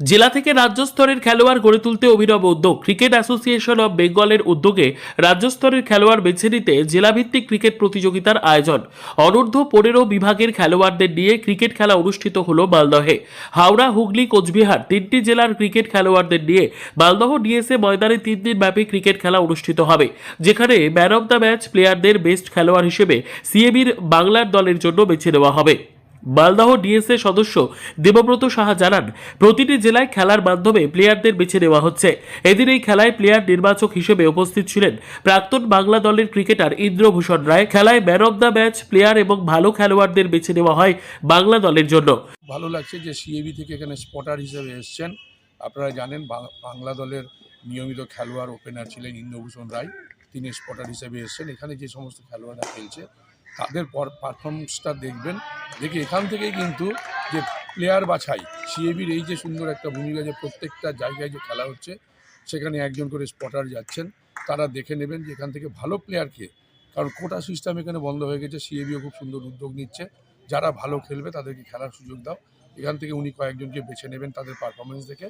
জেলা থেকে রাজ্য স্তরের খেলোয়াড় গড়ে তুলতে অভিনব উদ্যোগ। ক্রিকেট অ্যাসোসিয়েশন অব বেঙ্গলের উদ্যোগে রাজ্য স্তরের খেলোয়াড় বেছে নিতে জেলাভিত্তিক ক্রিকেট প্রতিযোগিতার আয়োজন। অনূর্ধ্ব পনেরো বিভাগের খেলোয়াড়দের নিয়ে ক্রিকেট খেলা অনুষ্ঠিত হল মালদহে। হাওড়া, হুগলি, কোচবিহার তিনটি জেলার ক্রিকেট খেলোয়াড়দের নিয়ে মালদহ ডিএসএ ময়দানে তিন দিন ব্যাপী ক্রিকেট খেলা অনুষ্ঠিত হবে, যেখানে ম্যান অব দ্য ম্যাচ প্লেয়ারদের বেস্ট খেলোয়াড় হিসেবে সিএবির বাংলার দলের জন্য বেছে নেওয়া হবে। মালদহ ডিএসএ সদস্য দেবব্রত সাহা জানান, প্রতিটি জেলায় খেলার মাধ্যমে প্লেয়ারদের বেছে নেওয়া হচ্ছে। এদিন এই খেলায় প্লেয়ার নির্বাচক হিসেবে উপস্থিত ছিলেন প্রাক্তন বাংলা দলের ক্রিকেটার ইন্দ্রভূষণ রায়। খেলায় man of the match player এবং ভালো খেলোয়াড়দের বেছে নেওয়া হয় বাংলা দলের জন্য। ভালো লাগছে যে সিএবি থেকে এখানে স্পটার হিসেবে এসছেন। আপনারা জানেন বাংলা দলের নিয়মিত খেলোয়াড় ওপেনার ছিলেন ইন্দ্রভূষণ রায়। তিনি স্পটার হিসেবে এসছেন। এখানে যে সমস্ত খেলোয়াড়রা খেলছে তাদের পর পারফরমেন্সটা দেখবেন। দেখে এখান থেকেই কিন্তু যে প্লেয়ার বাছাই সিএবির এই যে সুন্দর একটা ভূমিকা যে প্রত্যেকটা জায়গায় যে খেলা হচ্ছে, সেখানে একজন করে স্পটার যাচ্ছেন, তারা দেখে নেবেন যে এখান থেকে ভালো প্লেয়ারকে কারণ কোটা সিস্টেম এখানে বন্ধ হয়ে গেছে সিএবিও খুব সুন্দর উদ্যোগ নিচ্ছে। যারা ভালো খেলবে তাদেরকে খেলার সুযোগ দাও। এখান থেকে উনি কয়েকজনকে বেছে নেবেন তাদের পারফরমেন্স দেখে।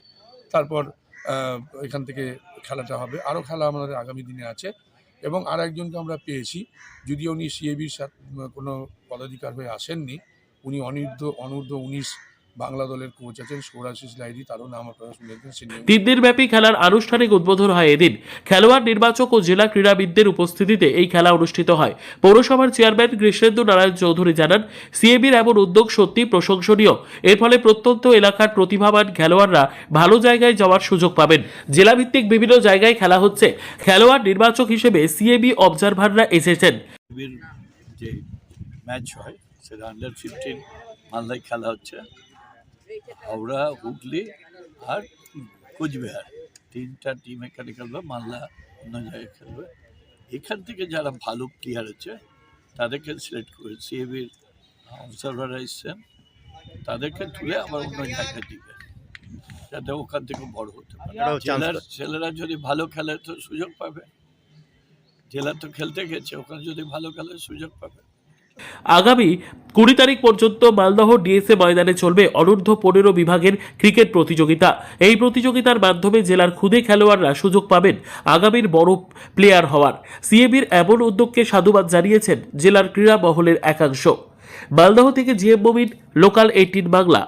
তারপর এখান থেকে খেলাটা হবে। আরও খেলা আমাদের আগামী দিনে আছে। এবং আর একজনকে আমরা পেয়েছি, যদিও উনি সিএবির সাথে, কোনো পদাধিকার হয়ে আসেননি, উনি অনির্ধ অনূর্ধ্ব উনিশ বাংলা দলের কোচ আছেন সৌরাশিস লাইরি তারও নাম আপনারা শুনেছেন সিনিয়র তিন দিনব্যাপী খেলার আনুষ্ঠানিক উদ্বোধন হয় এদিন। খেলোয়াড় নির্বাচক ও জেলা ক্রীড়াবিদদের উপস্থিতিতে এই খেলা অনুষ্ঠিত হয়। পৌরসভার চেয়ারম্যান কৃষ্ণেন্দু নারায়ণ চৌধুরী জানান সিএবির এমন উদ্যোগ সত্যি প্রশংসনীয়। এর ফলে প্রত্যন্ত এলাকার প্রতিভাবান খেলোয়াড়রা ভালো জায়গায় যাওয়ার সুযোগ পাবেন। জেলাভিত্তিক বিভিন্ন জায়গায় খেলা হচ্ছে। খেলোয়াড় নির্বাচক হিসেবে সিএবি অবজারভাররা এসেছেন। যে ম্যাচ হয় সেটা আন্ডার ফিফটিন মালদায় খেলা হচ্ছে। হাওড়া হুগলি আর কোচবিহার। তিনটা টিম এখানে খেলবে মালদা অন্য জায়গায় খেলবে। এখান থেকে যারা ভালো প্লেয়ার আছে তাদেরকে সিলেক্ট করে সিএবির অবজারভার এসছেন তাদেরকে তুলে আবার অন্য জায়গায় দিবে। যাতে ওখান থেকে বড় হতে পারে। ছেলেরা যদি ভালো খেলে তো সুযোগ পাবে। জেলা তো খেলতে গেছে ওখানে যদি ভালো খেলে সুযোগ পাবে আগামী কুড়ি তারিখ পর্যন্ত মালদহ ডিএসএ ময়দানে চলবে অনূর্ধ্ব পনেরো বিভাগের ক্রিকেট প্রতিযোগিতা। এই প্রতিযোগিতার মাধ্যমে জেলার ক্ষুদে খেলোয়াড়রা সুযোগ পাবেন আগামীর বড় প্লেয়ার হওয়ার। সিএবির এমন উদ্যোগকে সাধুবাদ জানিয়েছেন জেলার ক্রীড়া মহলের একাংশ। মালদহ থেকে GM Momin, local eighteen Bangla.